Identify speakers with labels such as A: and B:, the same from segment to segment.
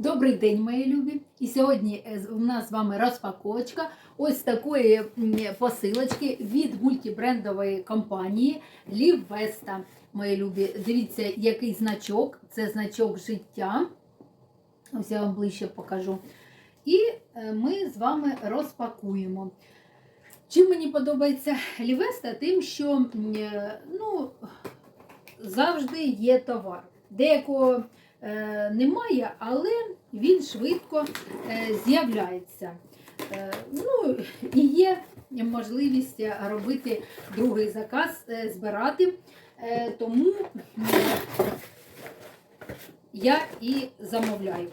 A: Добрий день, мої любі! І сьогодні е, у нас з вами розпаковочка ось такої посилочки від мультибрендової компанії Лівеста. Мої любі, дивіться, який значок. Це значок життя. Ось я вам ближче покажу. І е, ми з вами розпакуємо. Чим мені подобається Лівеста? Тим, що е, ну, завжди є товар. Деякого немає, але він швидко е, з'являється. Е, ну, і є можливість робити другий заказ, е, збирати. Е, тому я і замовляю.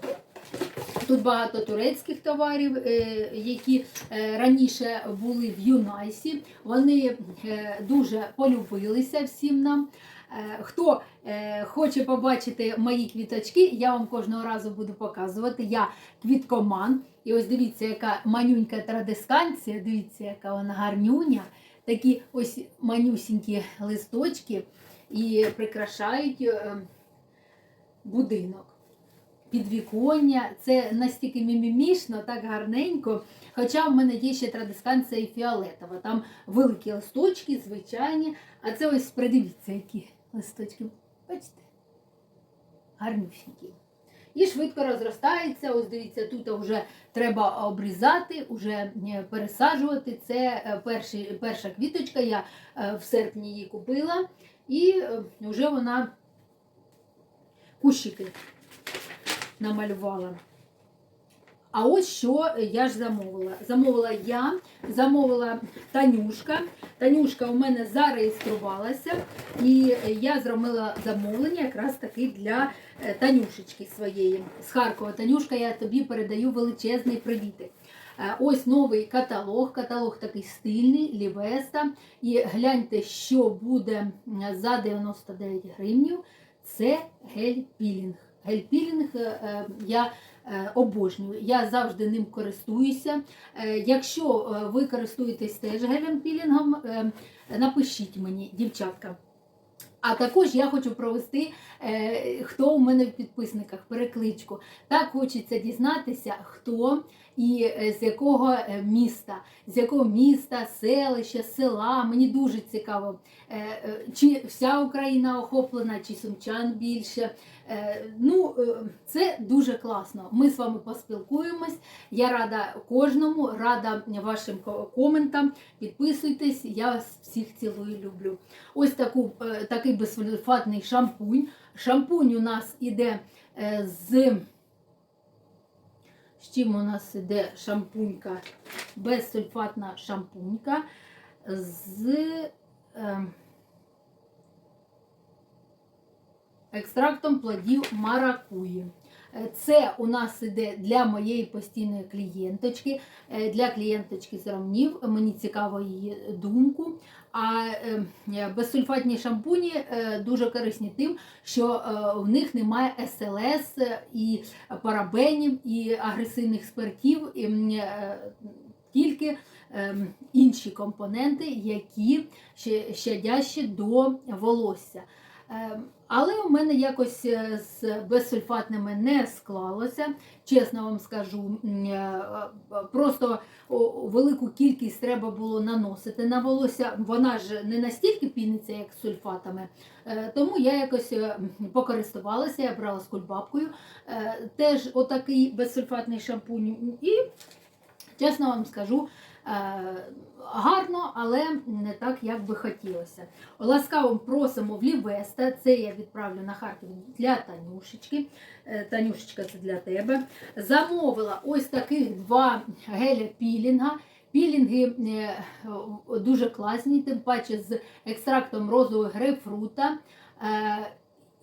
A: Тут багато турецьких товарів, е, які е, раніше були в Юнайсі. Вони е, дуже полюбилися всім нам. Хто хоче побачити мої квіточки, я вам кожного разу буду показувати. Я квіткоман. І ось дивіться, яка манюнька традисканція, дивіться, яка вона гарнюня. Такі ось манюсінькі листочки і прикрашають будинок. Підвіконня, це настільки мімімішно, так гарненько. Хоча в мене є ще традисканція фіолетова. Там великі листочки, звичайні. А це ось придивіться, які листочки. Бачите? Гарнюсінькі. І швидко розростається. Ось дивіться, тут вже треба обрізати, вже пересаджувати. Це е, перший, перша квіточка. Я е, в серпні її купила, і е, вже вона кущики намалювала. А ось що я ж замовила. Замовила я, замовила Танюшка. Танюшка у мене зареєструвалася, і я зробила замовлення якраз таки для е, Танюшечки своєї. З Харкова. Танюшка, я тобі передаю величезний привітик. Е, Ось новий каталог. Каталог такий стильний, лівеста. І гляньте, що буде за 99 гривнів. Це гель-пілінг. Гель-пілінг е, е, я е, обожнюю. Я завжди ним користуюся. Якщо ви користуєтесь теж гелем-пілінгом, напишіть мені, дівчатка. А також я хочу провести, хто у мене в підписниках, перекличку. Так хочеться дізнатися, хто і е, з якого е, міста, з якого міста, селища, села. Мені дуже цікаво, е, чи вся Україна охоплена, чи сумчан більше. Ну, це дуже класно. Ми з вами поспілкуємось. Я рада кожному, рада вашим коментам. Підписуйтесь, я вас всіх цілую, люблю. Ось таку, такий безсульфатний шампунь. Шампунь у нас іде з. З чим у нас іде шампунька? Безсульфатна шампунька з. Е, екстрактом плодів маракуї. Е, Це у нас іде для моєї постійної клієнточки, е, для клієнточки з. Мені цікаво її думку. А е, безсульфатні шампуні е, дуже корисні тим, що е, в них немає СЛС і парабенів, і агресивних спиртів, і, тільки ем, інші компоненти, які щадящі до волосся. Ем, Але у мене якось е, з безсульфатними не склалося. Чесно вам скажу, е, е, просто велику кількість треба було наносити на волосся. Вона ж не настільки піниться, як з сульфатами. Тому я якось покористувалася, я брала з кульбабкою. Теж отакий безсульфатний шампунь. І чесно вам скажу, гарно, але не так, як би хотілося. Ласкаво просимо в Лівеста. Це я відправлю на Харків для Танюшечки. Е, Танюшечка, це для тебе. Замовила ось таких два геля пілінга. Пілінги е, дуже класні, тим паче з екстрактом розового грейпфрута.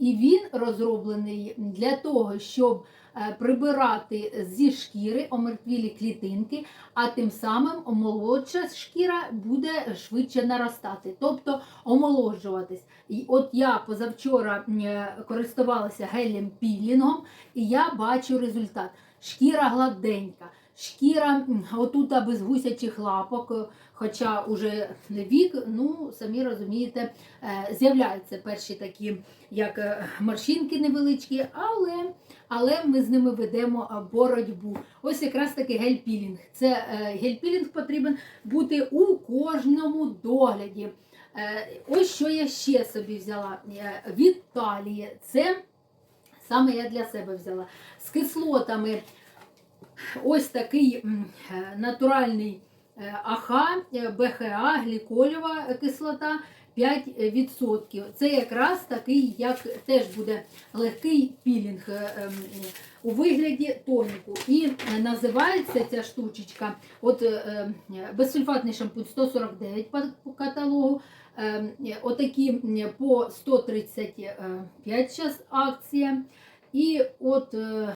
A: І він розроблений для того, щоб е, прибирати зі шкіри омертвілі клітинки, а тим самим молодша шкіра буде швидше наростати, тобто омолоджуватись. І от я позавчора е, користувалася гелем пілінгом, і я бачу результат. Шкіра гладенька, шкіра м, отут без гусячих лапок, хоча уже вік, ну самі розумієте, е, з'являються перші такі, як е, морщинки невеличкі, але, але ми з ними ведемо боротьбу. Ось якраз таки гель-пілінг. Це е, гель-пілінг потрібен бути у кожному догляді. Ось що я ще собі взяла від талії. Це саме я для себе взяла. З кислотами ось такий натуральний АХ, е, БХА, глікольова кислота 5%. Це якраз такий, як теж буде легкий пілінг е, ем, у вигляді тоніку. І е, називається ця штучечка, от е, е, безсульфатний шампунь 149 по- каталогу. Е, Отакі по 135 зараз акція. І от, е,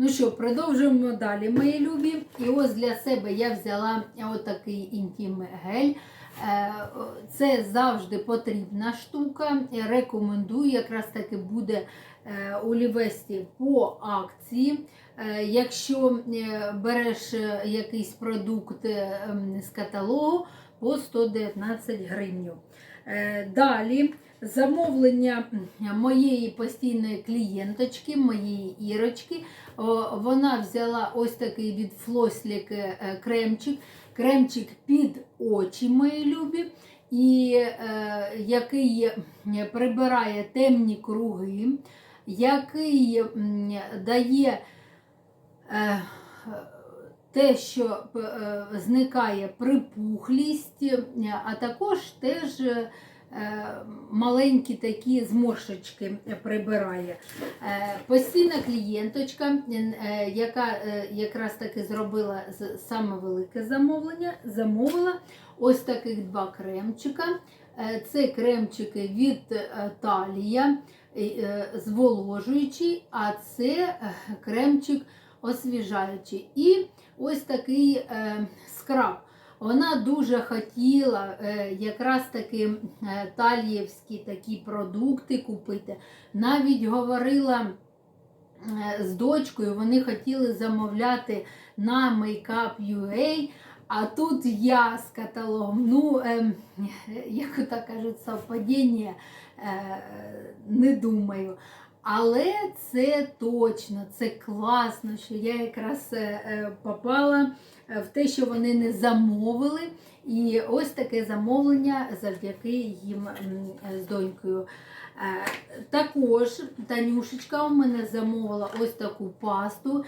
A: ну що, продовжуємо далі, мої любі. І ось для себе я взяла отакий інтім гель. Е, Це завжди потрібна штука. Я Рекомендую, якраз таки буде е, у по акції. Е, Якщо береш якийсь продукт ем, з каталогу по 119 гривень. Далі замовлення моєї постійної клієнточки, моєї Ірочки. Вона взяла ось такий від Флослік е, кремчик. Кремчик під очі, мої любі, і е, який прибирає темні круги, який дає е, те, що зникає припухлість, а також теж маленькі такі зморшечки прибирає. Е, Постійна клієнточка, е, яка е, якраз таки зробила саме велике замовлення, замовила ось таких два кремчика. Е, Це кремчики від е, Талія, е, зволожуючий, а це е, кремчик освіжаючий. І ось такий е, скраб. Вона дуже хотіла е, якраз таки е, таліївські такі продукти купити. Навіть говорила е, з дочкою, вони хотіли замовляти на Makeup.ua, а тут я з каталогом. Ну, як так кажуть, совпадіння, не думаю. Але це точно, це класно, що я якраз е, е, попала е, в те, що вони не замовили. І ось таке замовлення завдяки їм з донькою. Також Танюшечка у мене замовила ось таку пасту.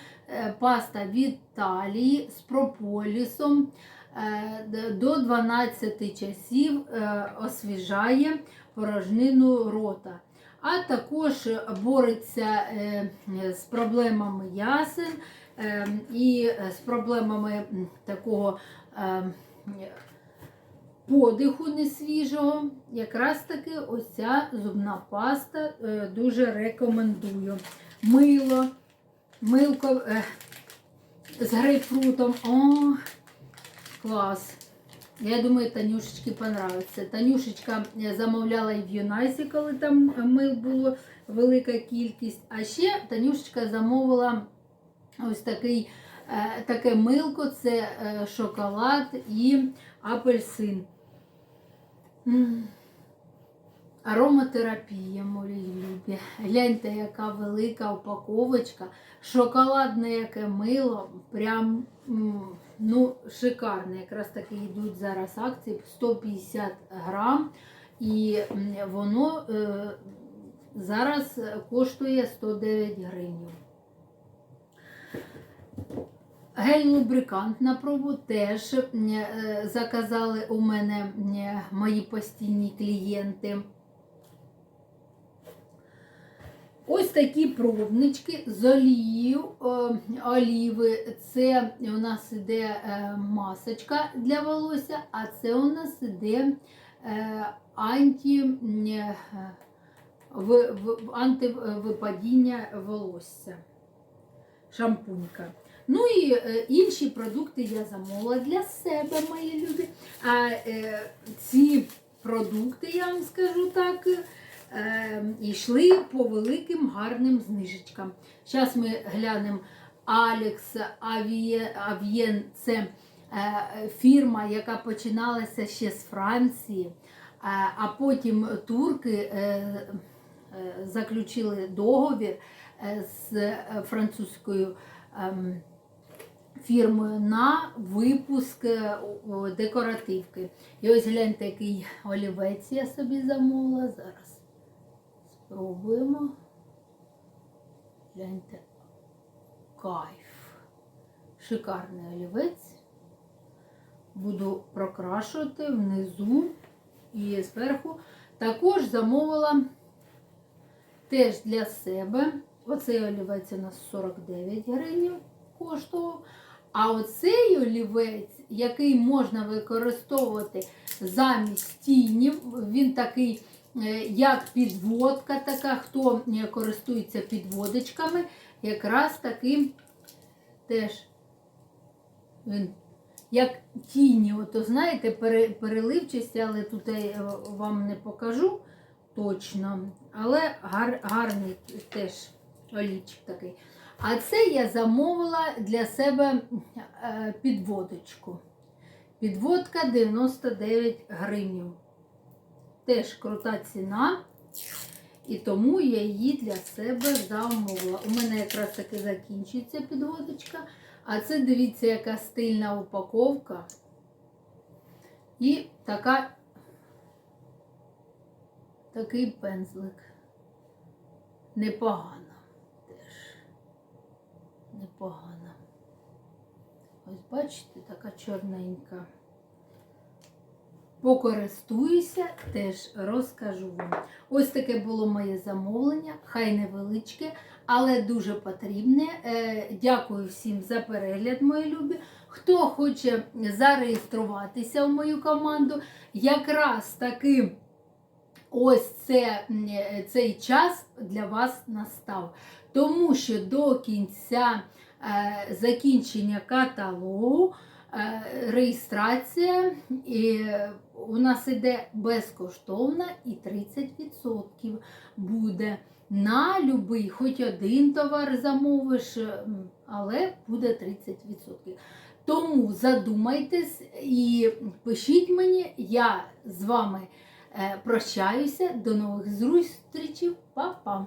A: Паста від Талії з прополісом. До 12 часів освіжає порожнину рота. А також бореться е, з проблемами ясен е, і з проблемами такого е, подиху несвіжого. Якраз таки ось ця зубна паста дуже рекомендую. Мило, милко з грейпфрутом. О, клас! Я думаю, Танюшечки понравиться. Танюшечка е, замовляла і в Юнайсі, коли там мил було велика кількість. А ще Танюшечка замовила ось такий, е, таке милко це е, шоколад і апельсин. Ароматерапія, мої любі. Гляньте, яка велика упаковочка. Шоколадне яке мило. Прям ну, шикарне. Якраз таки йдуть зараз акції 150 грам. І воно е, зараз коштує 109 гривень. Гель-лубрикант на пробу теж е, заказали у мене мої постійні клієнти. Ось такі пробнички з олією, е, оліви. Це у нас іде е, масочка для волосся, а це у нас іде е, анті, в- в- антивипадіння волосся. Шампунька. Ну і е, інші продукти я замовила для себе, мої любі. А е, ці продукти, я вам скажу так, йшли по великим гарним знижечкам. Зараз ми глянемо Алекс Авієн, це е, фірма, яка починалася ще з Франції, е, а потім турки е, заключили договір з французькою ем, фірмою на випуск декоративки. І ось гляньте, який олівець я собі замовила. Зараз спробуємо. Гляньте. Кайф. Шикарний олівець. Буду прокрашувати внизу і зверху. Також замовила теж для себе. Оцей олівець у нас 49 гривень коштував. А оцей олівець, який можна використовувати замість тінів, він такий, як підводка, така, хто е, користується підводочками, якраз таким теж як тіні, ото знаєте, пере- переливчасті, але тут я е, вам не покажу точно. Але гар, гарний теж олівчик такий. А це я замовила для себе е, підводочку. Підводка 99 гривень. Теж крута ціна. І тому я її для себе замовила. У мене якраз таки закінчується підводочка. А це дивіться, яка стильна упаковка. І така, такий пензлик. Непогано теж. Непогано. Ось бачите, така чорненька. Покористуюся, теж розкажу вам. Ось таке було моє замовлення, хай невеличке, але дуже потрібне. Е, Дякую всім за перегляд, мої любі. Хто хоче зареєструватися в мою команду, якраз таки ось це, е, цей час для вас настав. Тому що до кінця е, закінчення каталогу реєстрація і у нас іде безкоштовна і 30% буде на любий, хоч один товар замовиш, але буде 30%. Тому задумайтесь і пишіть мені, я з вами е, прощаюся. До нових зустрічей. Па-па!